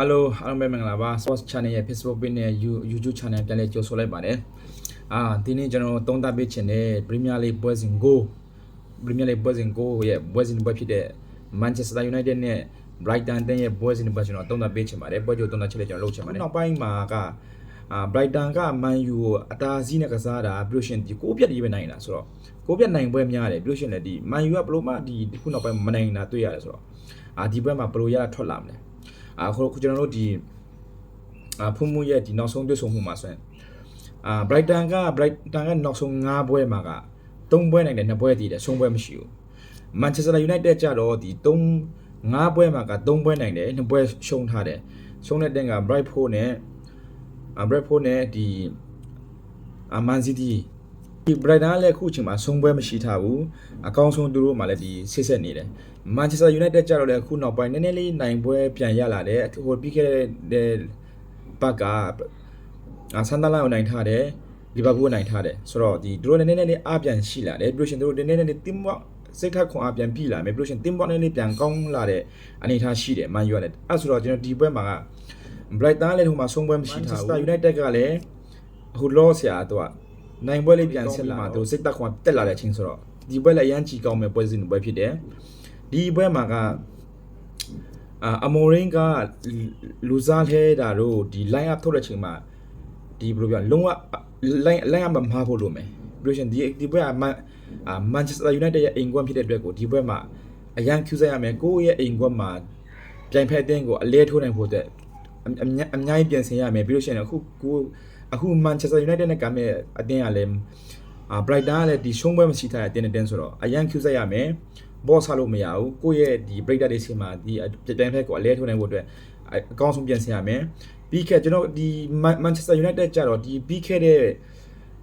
Hello အားလုံးပဲမင်္ဂလာပါ Sports Channel ရဲ့ Facebook page နဲ့ You- YouTube Channel ပြန်လည်ကြိုဆိုလိုက်ပါတယ်အာဒီနေ့ကျွန်တော်သုံးသပ်ပေးချင်တဲ့ Premier League ပွဲစဉ်ကို Premier League ပွဲစဉ်ကိုရဲ့ပွဲစဉ်ပွဲဖြစ်တဲ့ Manchester United နဲ့ Brighton တဲ့ရဲ့ပွဲစဉ်ပွဲကျွန်တော်သုံးသပ်ပေးချင်ပါတယ်ပွဲကြိုသုံးသပ်ချက်လေးကျွန်တော်လုပ်ချင်ပါတယ်နောက်ပိုင်းမှာကအာ Brighton က Man U ကိုအတားစီးနဲ့ကစားတာပြီးလို့ရှရင်ဒီကိုးပြတ်ကြီးပဲနိုင်တာဆိုတော့ကိုးပြတ်နိုင်ပွဲများတယ်ပြီးလို့ရှရင်လည်းဒီ Man U ကဘလို့မှဒီခုနောက်ပိုင်းမနိုင်တာတွေ့ရတယ်ဆိုတော့အာဒီဘက်မှာဘလို့ရထွက်လာမလဲ အခုခုကျွန်တော်တို့ဒီအာဖုံမှုရဲ့ဒီနောက်ဆုံးတွေ့ဆုံမှုမှာဆိုရင်အာ Brighton က Brighton ကနောက်ဆုံး5ပွဲမှာက3ပွဲနိုင်တယ်2ပွဲတည်တယ်ဆုံးပွဲမရှိဘူး Manchester United ကြတော့ဒီ3 5ပွဲမှာက3ပွဲနိုင်တယ်2ပွဲရှုံးထားတယ်ရှုံးတဲ့တင်က Brightford နဲ့အာ Brightford နဲ့ဒီအာ Man City ဒီ Brighton ကလည်းအခုအချိန်မှာဆုံးပွဲမရှိထားဘူးအကောင်းဆုံးသူတို့မှလည်းဒီဆစ်ဆက်နေတယ် Manchester United ကြတော့လည်းအခုနောက်ပိုင်းနည်းနည်းလေးနိုင်ပွဲပြန်ရလာတယ်ဟိုပြီးခဲ့တဲ့ဘက်ကအာဆန်ဒါလန်ကိုနိုင်ထားတယ်လီဗာပူးကိုနိုင်ထားတယ်ဆိုတော့ဒီသူတို့လည်းနည်းနည်းလေးအားပြန်ရှိလာတယ်ပြီးလို့ရှရင်သူတို့နည်းနည်းလေး team work စိတ်ထက်ခွန်အားပြန်ပြီလာမယ်ပြီးလို့ရှရင် team work နည်းနည်းပြန်ကောင်းလာတဲ့အနေအထားရှိတယ် Man U ကလည်းအဲ့ဆိုတော့ကျွန်တော်ဒီပွဲမှာက Brighton လည်းဟိုမှာဆုံးပွဲမရှိထားဘူး Manchester United ကလည်းအခု loss ဆရာတော့ နိုင်ပွဲလေးပြန်ဆက်လာမှာသူစိတ်သက်ခွန်တက်လာတဲ့အချိန်ဆိုတော့ဒီပွဲလည်းအရန်ကြီးကောင်းမဲ့ပွဲစဉ်ပွဲဖြစ်တယ်ဒီဘက်မှာကအာအမိုရင်းကလူစားထဲတာတို့ဒီ line up ထုတ်တဲ့ချိန်မှာဒီဘယ်လိုပြောလုံးဝ line line up မမှားဖို့လိုမယ်ပြီးလို့ရှရင်ဒီဒီဘက်ကမန်အာ Manchester United ရဲ့အိမ်ကွန်းဖြစ်တဲ့အတွက်ကိုဒီဘက်မှာအရန် Q ဆက်ရမယ်ကိုယ့်ရဲ့အိမ်ကွန်းမှာပြိုင်ဖက်အသင်းကိုအလဲထိုးနိုင်ဖို့အတွက်အအများအများကြီးပြင်ဆင်ရမယ်ပြီးလို့ရှရင်အခုကို အခု Manchester United နဲ့ကမဲ့အသင်းကလည်းအာ Brighton ကလည်းဒီရှုံးပွဲမရှိထားတဲ့အသင်းအတင်းဆိုတော့အရန် Q ဆက်ရမယ်ဘော့ဆလို့မရဘူးကိုယ့်ရဲ့ဒီ break data တွေဆီမှာဒီပြတိုင်းဖက်ကိုအလဲထိုးနိုင်ဖို့အတွက်အအကောင်းဆုံးပြင်ဆင်ရမယ်ပြီးခဲ့ကျွန်တော်ဒီ Manchester United ကြတော့ဒီပြီးခဲ့တဲ့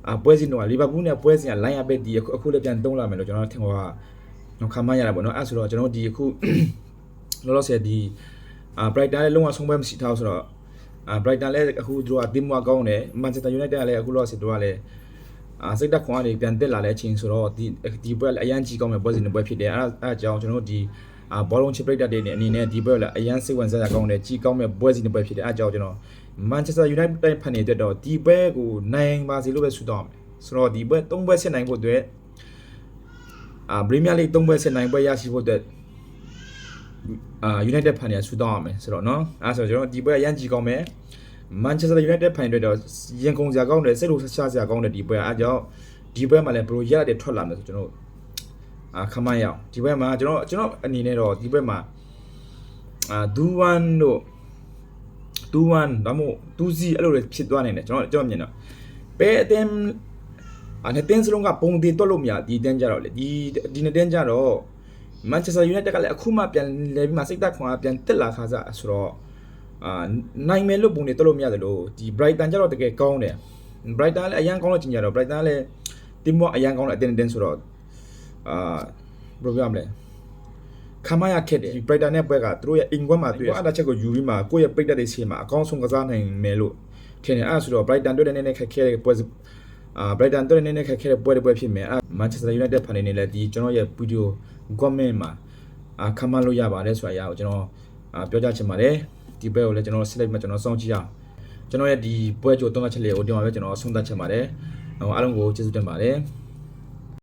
အပွဲစဉ်တော့လီဗာပူးနဲ့ပွဲစဉ်က line up ပဲဒီအခုအခုလည်းပြန်သုံးလာမယ်လို့ကျွန်တော်ထင်ဟောတော့ခံမရတာပေါ့နော်အဲ့ဆိုတော့ကျွန်တော်ဒီအခုလောလောဆယ်ဒီအာ Brighton လည်းလုံးဝဆုံးပွဲမရှိထားဘူးဆိုတော့ အာ Brighton လည်းအခုသူတို့က team work ကောင်းတယ် Manchester United ကလည်းအခုလောလောဆယ်သူကလည်းအာစိတ်တက်ခွန်ကနေပြန်တက်လာတဲ့အချိန်ဆိုတော့ဒီဒီဘက်လည်းအရန်ကြီးကောင်းမဲ့ပွဲစဉ်တစ်ပွဲဖြစ်တယ်အဲအဲအကြောင်းကျွန်တော်တို့ဒီအာဘောလုံးချစ်ပရိသတ်တွေနဲ့အနေနဲ့ဒီဘက်လည်းအရန်စိတ်ဝင်စားရကောင်းတဲ့ကြီးကောင်းမဲ့ပွဲစဉ်တစ်ပွဲဖြစ်တယ်အဲအကြောင်းကျွန်တော် Manchester United ဖန်နေတဲ့တော့ဒီဘက်ကိုနိုင်ပါစီလို့ပဲဆုတောင်းမယ်ဆိုတော့ဒီဘက်၃ပွဲဆက်နိုင်ဖို့အတွက်အာ Premier League ၃ပွဲဆက်နိုင်ပွဲရရှိဖို့အတွက် အာ United ဖန်တွေကဆူတောင်းရမယ်ဆိုတော့နော်အဲဆိုကျွန်တော်ဒီပွဲကရန်ကြီးကောင်းမယ် Manchester United ဖန်တွေတော့ရင်ကုန်စရာကောင်းတယ်စိတ်လိုဆားစရာကောင်းတယ်ဒီပွဲကအဲကြောင့်ဒီပွဲမှာလည်းဘယ်လိုရတဲ့ထွက်လာမလဲဆိုကျွန်တော်အာခမရအောင်ဒီပွဲမှာကျွန်တော်ကျွန်တော်အနေနဲ့တော့ဒီပွဲမှာအာ2-1တို့2-1ဒါမှမဟုတ်2-0အဲ့လိုတွေဖြစ်သွားနိုင်တယ်ကျွန်တော်ကျွန်တော်မြင်တော့ပဲအတင်းအဲ့တင်းစလုံးကပုံသေးတွက်လို့မရဒီတန်းကြတော့လေဒီဒီနှစ်တန်းကြတော့ Manchester United ကလည်းအခုမှပြန်လဲပြီးမှစိတ်သက်ခွန်ကပြန်တက်လာခါစားဆိုတော့အာနိုင်မယ်လို့ပုံနေတော့လို့မရတယ်လို့ဒီ Brighton ကျတော့တကယ်ကောင်းတယ် Brighton လည်းအရန်ကောင်းလို့ကျင်ကြတော့ Brighton လည်း team work အရန်ကောင်းတဲ့အတင်းအတင်းဆိုတော့အာဘယ်လိုပြောမလဲခမရခက်တယ်ဒီ Brighton နဲ့ပွဲကသူတို့ရဲ့အိမ်ကွက်မှာတွေ့ရအဲ့ဒါချက်ကိုယူပြီးမှကိုယ့်ရဲ့ပိတ်တက်တဲ့ဆီမှာအကောင်းဆုံးကစားနိုင်မယ်လို့ထင်တယ်အဲ့ဒါဆိုတော့ Brighton တွေ့တဲ့နည်းနည်းခက်ခဲတဲ့ပွဲ အာ Brighton တွေ့တဲ့နည်းနည်းခက်ခဲတဲ့ပွဲတစ်ပွဲဖြစ်မယ်အဲ့ Manchester United ဖန်နေနေလဲဒီကျွန်တော်ရဲ့ video comment မှာအာခမလို့ရပါတယ်ဆိုတာအရာကိုကျွန်တော်အာပြောကြချင်ပါတယ်ဒီဘက်ကိုလည်းကျွန်တော် select မှာကျွန်တော်စောင့်ကြည့်အောင်ကျွန်တော်ရဲ့ဒီပွဲကြိုသုံးသပ်ချက်လေးကိုဒီမှာပဲကျွန်တော်ဆုံးသတ်ချင်ပါတယ်ဟိုအားလုံးကိုကျေးဇူးတင်ပါတယ်